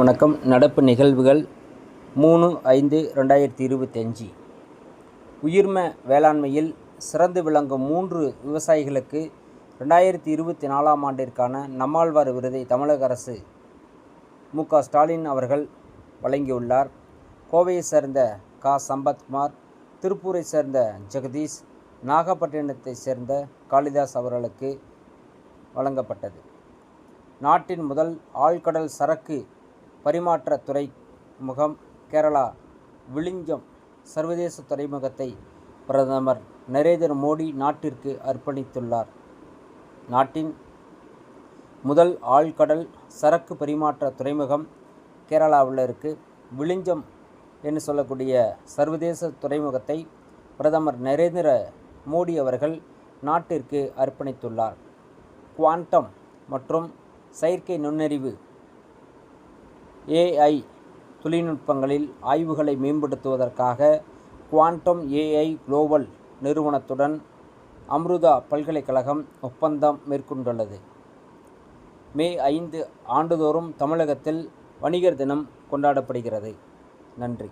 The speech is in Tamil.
வணக்கம். நடப்பு நிகழ்வுகள் மூணு ஐந்து ரெண்டாயிரத்தி இருபத்தஞ்சி. உயிர்ம வேளாண்மையில் சிறந்து விளங்கும் மூன்று விவசாயிகளுக்கு ரெண்டாயிரத்தி இருபத்தி நாலாம் ஆண்டிற்கான நம்மாழ்வார் விருதை தமிழக அரசு மு க ஸ்டாலின் அவர்கள் வழங்கியுள்ளார். கோவையை சேர்ந்த க. சம்பத்குமார் திருப்பூரை சேர்ந்த ஜெகதீஷ் நாகப்பட்டினத்தை சேர்ந்த காளிதாஸ் அவர்களுக்கு வழங்கப்பட்டது. நாட்டின் முதல் ஆழ்கடல் சரக்கு பரிமாற்ற துறை முகம் கேரளா விழிஞ்சம் சர்வதேச துறைமுகத்தை பிரதமர் நரேந்திர மோடி நாட்டிற்கு அர்ப்பணித்துள்ளார். நாட்டின் முதல் ஆழ்கடல் சரக்கு பரிமாற்ற துறைமுகம் கேரளாவில் இருக்குது விழிஞ்சம் என்று சொல்லக்கூடிய சர்வதேச துறைமுகத்தை பிரதமர் நரேந்திர மோடி அவர்கள் நாட்டிற்கு அர்ப்பணித்துள்ளார். குவாண்டம் மற்றும் செயற்கை நுண்ணறிவு ஏஐ தொழில்நுட்பங்களில் ஆய்வுகளை மேம்படுத்துவதற்காக குவாண்டம் ஏஐ குளோபல் நிறுவனத்துடன் அம்ருதா பல்கலைக்கழகம் ஒப்பந்தம் மேற்கொண்டுள்ளது. மே ஐந்து ஆண்டுதோறும் தமிழகத்தில் வணிகர் தினம் கொண்டாடப்படுகிறது. நன்றி.